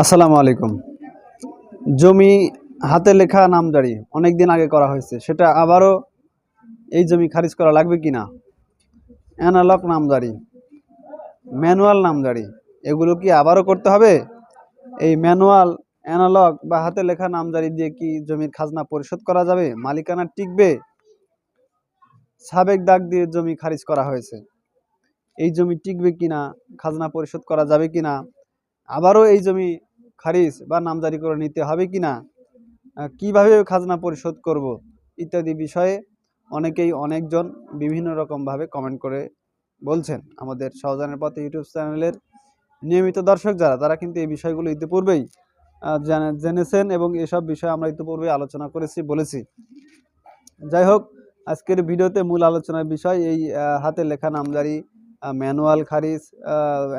আসসালামু আলাইকুম। জমি হাতে লেখা নামজারি অনেক দিন আগে করা হয়েছে, সেটা আবারও এই জমি খারিজ করা লাগবে কি না অ্যানালগ নামজারি ম্যানুয়াল নামজারি এগুলো কি আবারও করতে হবে? এই ম্যানুয়াল, অ্যানালগ বা হাতে লেখা নামজারি দিয়ে কি জমির খাজনা পরিশোধ করা যাবে? মালিকানা টিকবে? সাবেক দাগ দিয়ে জমি খারিজ করা হয়েছে। এই জমি টিকবে কিনা? খাজনা পরিশোধ করা যাবে কিনা? আবারও এই জমি খারিজ বা নামজারি করে নিতে হবে কি না কীভাবে খাজনা পরিশোধ করব ইত্যাদি বিষয়ে অনেকেই অনেকজন বিভিন্ন রকমভাবে কমেন্ট করে বলছেন। আমাদের সহজানের পথে ইউটিউব চ্যানেলের নিয়মিত দর্শক যারা, তারা কিন্তু এই বিষয়গুলো ইতিপূর্বেই জানে- জেনেছেন এবং এসব বিষয়ে আমরা ইতিপূর্বে আলোচনা করেছি, বলেছি। যাই হোক, আজকের ভিডিওতে মূল আলোচনার বিষয় এই হাতে লেখা নামজারি ম্যানুয়াল খারিজ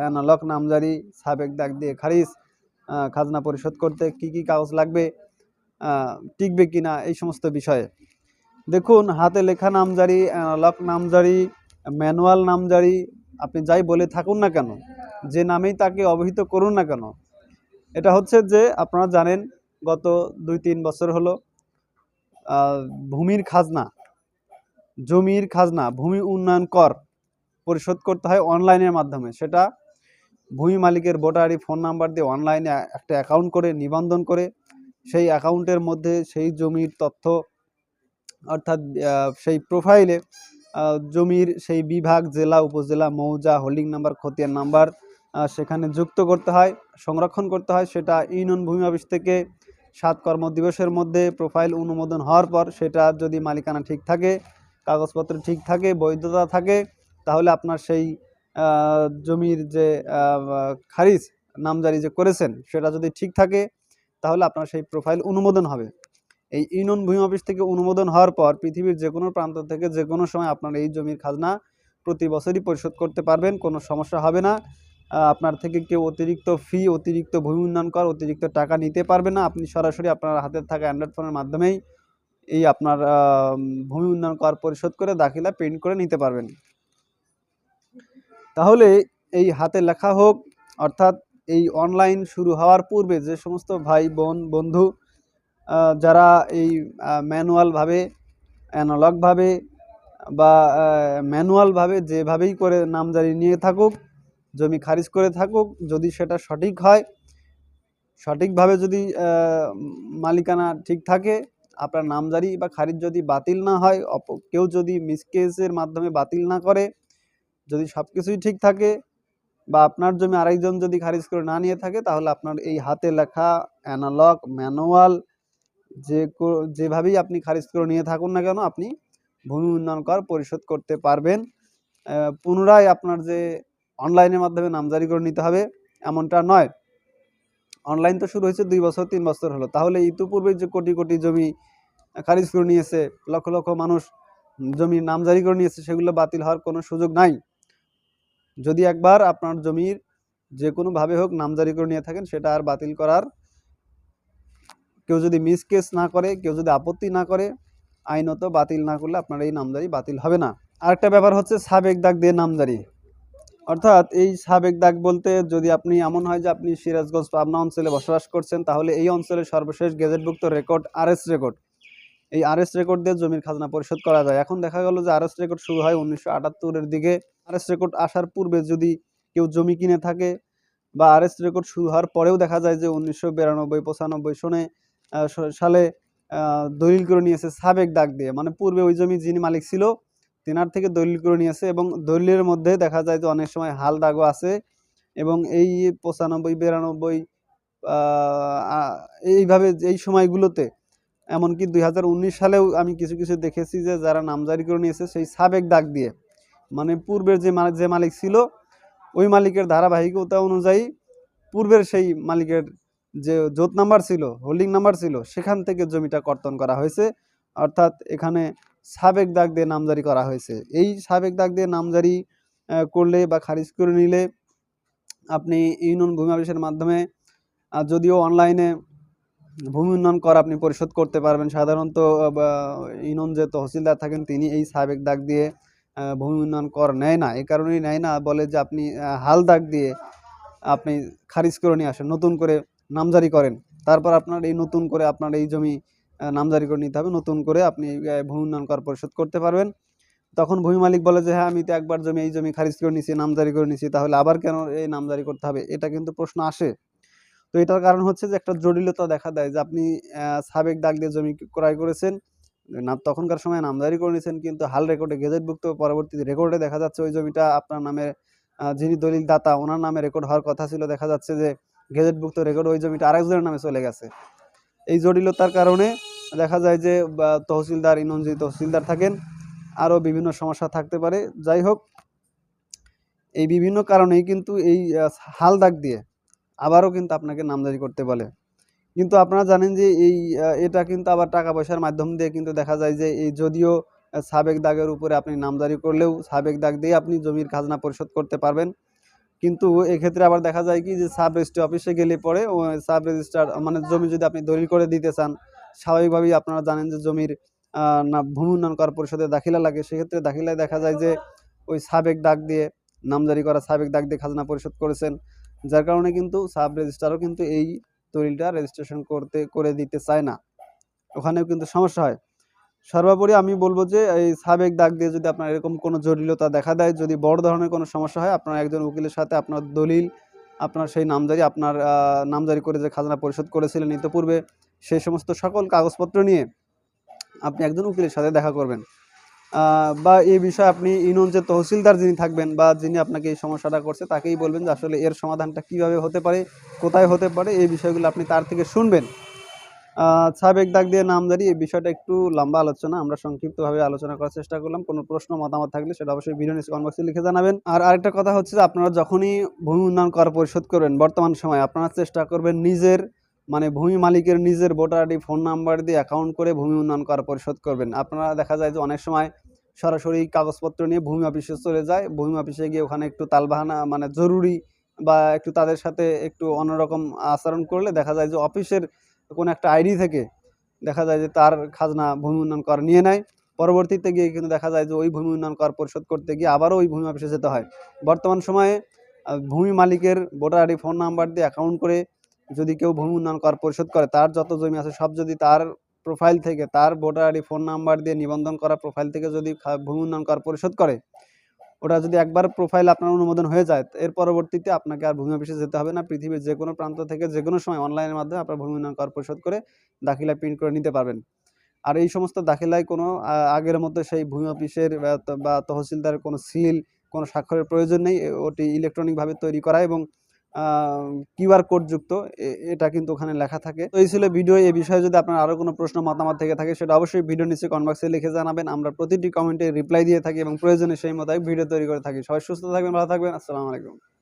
অ্যানালগ নামজারি, সাবেক দাগ দিয়ে খারিজ খাজনা পরিশোধ করতে কি কি কাগজ লাগবে টিকবে কি না এই সমস্ত বিষয়ে। দেখুন, হাতে লেখা নামজারি, অ্যানালগ নামজারি, ম্যানুয়াল নামজারি, আপনি যাই বলে থাকুন না কেন, যে নামেই তাকে অবহিত করুন না কেন, এটা হচ্ছে যে আপনারা জানেন, গত দুই তিন বছর হলো ভূমির খাজনা, জমির খাজনা, ভূমি উন্নয়ন কর পরিশোধ করতে হয় অনলাইনের মাধ্যমে। সেটা ভূমি মালিকের ভোটারি ফোন নাম্বার দিয়ে অনলাইনে একটা অ্যাকাউন্ট করে নিবন্ধন করে, সেই অ্যাকাউন্টের মধ্যে সেই জমির তথ্য, অর্থাৎ সেই প্রোফাইলে জমির সেই বিভাগ, জেলা, উপজেলা, মৌজা, হোল্ডিং নাম্বার, খতিয়ান নাম্বার সেখানে যুক্ত করতে হয়, সংরক্ষণ করতে হয়। সেটা ইউনিয়ন ভূমি অফিস থেকে সাত কর্মদিবসের মধ্যে প্রোফাইল অনুমোদন হওয়ার পর সেটা যদি মালিকানা ঠিক থাকে, কাগজপত্র ঠিক থাকে, বৈধতা থাকে তাহলে আপনার সেই জমির যে খারিজ, নামজারি যে করেছেন, সেটা যদি ঠিক থাকে, তাহলে আপনার সেই প্রোফাইল অনুমোদন হবে। এই ইউনিয়ন ভূমি অফিস থেকে অনুমোদন হওয়ার পর পৃথিবীর যে কোনো প্রান্ত থেকে যে কোনো সময় আপনার এই জমির খাজনা প্রতি বছরই পরিশোধ করতে পারবেন, কোনো সমস্যা হবে না। আপনার থেকে কেউ অতিরিক্ত ফি অতিরিক্ত ভূমি উন্নয়ন কর, অতিরিক্ত টাকা নিতে পারবে না। আপনি সরাসরি আপনার হাতে থাকা অ্যান্ড্রয়েড ফোনের মাধ্যমেই এই আপনার ভূমি উন্নয়ন কর পরিশোধ করে দাখিলা প্রিন্ট করে নিতে পারবেন। তাহলে এই হাতে লেখা হোক, অর্থাৎ এই অনলাইন শুরু হওয়ার পূর্বে যে সমস্ত ভাই, বোন, বন্ধু যারা এই ম্যানুয়ালভাবে অ্যানালগভাবে বা ম্যানুয়ালভাবে যেভাবেই করে নামজারি নিয়ে থাকুক, জমি খারিজ করে থাকুক, যদি সেটা সঠিক হয়, সঠিকভাবে যদি মালিকানা ঠিক থাকে, আপনার নামজারি বা খারিজ যদি বাতিল না হয়, অপ, কেউ যদি মিসকেসের মাধ্যমে বাতিল না করে যদি সব কিছুই ঠিক থাকে বা আপনার জমি আরেকজন যদি খারিজ করে না নিয়ে থাকে, তাহলে আপনার এই হাতে লেখা অ্যানালগ ম্যানুয়াল যে যেভাবেই আপনি খারিজ করে নিয়ে থাকুন না কেন, আপনি ভূমি উন্নয়ন কর পরিশোধ করতে পারবেন। পুনরায় আপনার যে অনলাইনের মাধ্যমে নামজারি করে নিতে হবে, এমনটা নয়। অনলাইন তো শুরু হয়েছে দুই বছর, তিন বছর হলো। তাহলে ইতিপূর্বে যে কোটি কোটি জমি খারিজ করে নিয়েছে, লক্ষ লক্ষ মানুষ জমি নামজারি করে নিয়েছে, সেগুলো বাতিল হওয়ার কোনো সুযোগ নাই। যদি একবার আপনার জমির যে কোনোভাবে হোক নামজারি করে নিয়ে থাকেন, সেটা আর বাতিল করার কেউ যদি মিস কেস না করে, কেউ যদি আপত্তি না করে, আইনত বাতিল না করলে আপনার এই নামজারি বাতিল হবে না। আরেকটা ব্যাপার হচ্ছে সাবেক দাগ দিয়ে নামজারি। অর্থাৎ এই সাবেক দাগ বলতে যদি আপনি এমন হয় যে আপনি সিরাজগঞ্জ পাবনা অঞ্চলে বসবাস করছেন, তাহলে এই অঞ্চলের সর্বশেষ গেজেটভুক্ত রেকর্ড আরএস রেকর্ড এই আরএস রেকর্ড দিয়ে জমির খাজনা পরিশোধ করা যায়। এখন দেখা গেল যে আরএস রেকর্ড শুরু হয় উনিশশো আটাত্তরের দিকে। আরএস রেকর্ড আসার পূর্বে যদি কেউ জমি কিনে থাকে বা আরএস রেকর্ড শুরু হওয়ার পরেও দেখা যায় যে উনিশশো বিরানব্বই, পঁচানব্বই সনে সালে দলিল করে নিয়েছে সাবেক দাগ দিয়ে। মানে পূর্বে ওই জমি যিনি মালিক ছিল, তেনার থেকে দলিল করে নিয়েছে এবং দলিলের মধ্যে দেখা যায় যে অনেক সময় হাল দাগও আছে এবং এই পঁচানব্বই, বিরানব্বই এইভাবে এই সময়গুলোতে, এমনকি দুই হাজার উনিশ সালেও আমি কিছু কিছু দেখেছি যে যারা নামজারি করে নিয়েছে সেই সাবেক দাগ দিয়ে। মানে পূর্বের যে মালিক যে মালিক ছিল, ওই মালিকের ধারাবাহিকতা অনুযায়ী পূর্বের সেই মালিকের যে জোত নাম্বার ছিল, হোল্ডিং নাম্বার ছিল, সেখান থেকে জমিটা কর্তন করা হয়েছে। অর্থাৎ এখানে সাবেক দাগ দিয়ে নামজারি করা হয়েছে। এই সাবেক দাগ দিয়ে নামজারি করলে বা খারিজ করে নিলে আপনি ইউনিয়ন ভূমি অফিসের মাধ্যমে যদিও অনলাইনে ভূমি উন্নয়ন কর আপনি পরিশোধ করতে পারবেন। সাধারণত ইউনিয়ন যে তহসিলদার থাকেন, তিনি এই সাবেক দাগ দিয়ে ভূমি উন্নয়ন কর, নেয় না। এই কারণেই নেয় না, বলে যে আপনি হাল দাগ দিয়ে আপনি খারিজ করে নিয়ে আসেন, নতুন করে নামজারি করেন। তারপর আপনার এই নতুন করে আপনার এই জমি নামজারি করে নিতে হবে, নতুন করে আপনি ভূমি উন্নয়ন কর পরিশোধ করতে পারবেন। তখন ভূমি মালিক বলে যে হ্যাঁ আমি তো একবার জমি, এই জমি খারিজ করে নিছি, নামজারি করে নিছি, তাহলে আবার কেন এই নামজারি করতে হবে? এটা কিন্তু প্রশ্ন আসে। তো এটার কারণ হচ্ছে যে, একটা জটিলতা দেখা দেয় যে, আপনি সাবেক দাগ দিয়ে জমি ক্রয় করেছেন না, তখনকার সময় নামদারি করে নিয়েছেন, কিন্তু হাল রেকর্ডে গেজেটভুক্ত পরবর্তীতে রেকর্ডে দেখা যাচ্ছে ওই জমিটা আপনার নামে যিনি দলিল দাতা, ওনার নামে রেকর্ড হওয়ার কথা ছিল, দেখা যাচ্ছে যে গেজেটভুক্ত রেকর্ড ওই জমিটা আরেকজনের নামে চলে গেছে। এই জটিলতার কারণে দেখা যায় যে তহসিলদার ইনঞ্জি তহসিলদার থাকেন, আরও বিভিন্ন সমস্যা থাকতে পারে। যাই হোক, এই বিভিন্ন কারণেই কিন্তু এই হাল দাগ দিয়ে আবারও কিন্তু আপনাকে নামদারি করতে বলে। কিন্তু আপনারা জানেন যে এই এটা কিন্তু আবার টাকা পয়সার মাধ্যম দিয়ে কিন্তু দেখা যায় যে এই যদিও সাবেক দাগের উপরে আপনি নামজারি করলেও সাবেক দাগ দিয়ে আপনি জমির খাজনা পরিশোধ করতে পারবেন। কিন্তু এক্ষেত্রে আবার দেখা যায় কি যে সাব রেজিস্ট্রি অফিসে গেলে পরে সাব রেজিস্ট্রার মানে জমি যদি আপনি দলিল করে দিতে চান, স্বাভাবিকভাবেই আপনারা জানেন যে জমির না, ভূমি উন্নয়ন কর পরিষদে দাখিলা লাগে। সেক্ষেত্রে দাখিলায় দেখা যায় যে ওই সাবেক দাগ দিয়ে নামজারি করা সাবেক দাগ দিয়ে খাজনা পরিশোধ করেছেন। যার কারণে কিন্তু সাব রেজিস্ট্রারও কিন্তু এই দলিলটা রেজিস্ট্রেশন করতে, করে দিতে চায় না। ওখানেও কিন্তু সমস্যা হয়। সর্বোপরি আমি বলব যে, এই সাবেক দাগ দিয়ে যদি আপনার এরকম কোনো জটিলতা দেখা দেয়, যদি বড় ধরনের কোনো সমস্যা হয়, আপনার একজন উকিলের সাথে আপনার দলিল, আপনার সেই নামজারি, আপনার নামজারি করে যে খাজনা পরিশোধ করেছিলেন ইতিপূর্বে, সেই সমস্ত সকল কাগজপত্র নিয়ে আপনি একজন উকিলের সাথে দেখা করবেন। বা এই বিষয়ে আপনি ইউনিয়ন যে তহসিলদার যিনি থাকবেন বা যিনি আপনাকে এই সমস্যাটা করছে, তাকেই বলবেন যে আসলে এর সমাধানটা কীভাবে হতে পারে, কোথায় হতে পারে, এই বিষয়গুলো আপনি তার থেকে শুনবেন। সাবেক দাগ দিয়ে নামজারি এই বিষয়টা একটু লম্বা আলোচনা, আমরা সংক্ষিপ্তভাবে আলোচনা করার চেষ্টা করলাম। কোনো প্রশ্ন, মতামত থাকলে সেটা অবশ্যই ভিডিও নিচে কমেন্ট বক্সে লিখে জানাবেন। আর আরেকটা কথা হচ্ছে যে আপনারা যখনই ভূমি উন্নয়ন কর পরিশোধ করবেন, বর্তমান সময়ে আপনারা চেষ্টা করবেন নিজের মানে ভূমি মালিকের নিজের ভোটার আইডি, ফোন নাম্বার দিয়ে অ্যাকাউন্ট করে ভূমি উন্নয়ন কর পরিশোধ করবেন। আপনারা দেখা যায় যে অনেক সময় সরাসরি কাগজপত্র নিয়ে ভূমি অফিসে চলে যায়। ভূমি অফিসে গিয়ে ওখানে একটু তালবাহানা মানে জরুরি বা একটু তাদের সাথে একটু অন্যরকম আচরণ করলে দেখা যায় যে অফিসের কোনো একটা আইডি থেকে দেখা যায় যে তার খাজনা ভূমি উন্নয়ন কর নিয়ে নেয়। পরবর্তীতে গিয়ে কিন্তু দেখা যায় যে ওই ভূমি উন্নয়ন কর পরিশোধ করতে গিয়ে আবারও ওই ভূমি অফিসে যেতে হয়। বর্তমান সময়ে ভূমি মালিকের ভোটার আইডি, ফোন নাম্বার দিয়ে অ্যাকাউন্ট করে যদি কেউ ভূমি উন্নয়ন কর পরিশোধ করে, তার যত জমি আছে সব যদি তার প্রোফাইল থেকে, তার ভোটার আইডি ফোন নাম্বার দিয়ে নিবন্ধন করা প্রোফাইল থেকে যদি ভূমি উন্নয়ন কর পরিশোধ করে, ওটা যদি একবার প্রোফাইল আপনার অনুমোদন হয়ে যায়, এর পরবর্তীতে আপনাকে আর ভূমি অফিসে যেতে হবে না। পৃথিবীর যে কোনো প্রান্ত থেকে যে কোনো সময় অনলাইনের মাধ্যমে আপনার ভূমি উন্নয়ন কর পরিশোধ করে দাখিলা প্রিন্ট করে নিতে পারবেন। আর এই সমস্ত দাখিলায় কোনো আগের মতো সেই ভূমি অফিসের, বা তহসিলদারের কোনো সিল কোনো স্বাক্ষরের প্রয়োজন নেই। ওটি ইলেকট্রনিকভাবে তৈরি করা এবং কিউআর কোড যুক্ত এটা কিন্তু ওখানে লেখা থাকে। তো এই ছিল ভিডিও, এই বিষয়ে যদি আপনার আরও কোনো প্রশ্ন, মতামত থেকে থাকে, সেটা অবশ্যই ভিডিও নিচে কমেন্ট বক্সে লিখে জানাবেন। আমরা প্রতিটি কমেন্টে রিপ্লাই দিয়ে থাকি এবং প্রয়োজনে সেই মোতাবেক ভিডিও তৈরি করে থাকি। সবাই সুস্থ থাকবেন, ভালো থাকবেন। আসসালামু আলাইকুম।